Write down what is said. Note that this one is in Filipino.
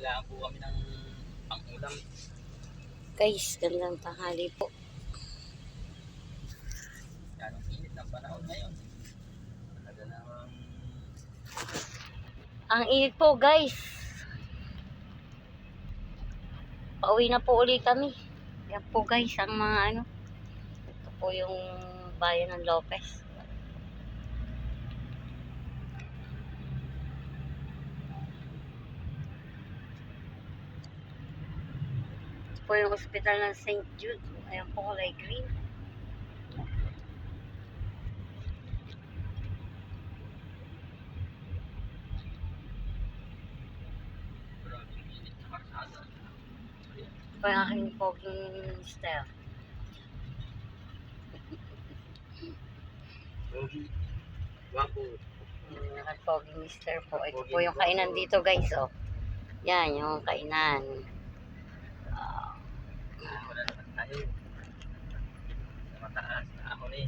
Kailangan po kami ng pang-ulam. Guys, gandang tanghali po. Yan ang init ng panahon ngayon. Talaga namang Ang init po guys. Pauwi na po uli kami. Yan po guys, ang mga ano. Ito po yung bayan ng Lopez. Po yung ospital ng St. Jude. Ayan po kulay green. po yung aking poging. Yung nakapoging mister po. Ito po yung kainan dito guys, oh. Yan, yung kainan. Sa mataas na ako eh.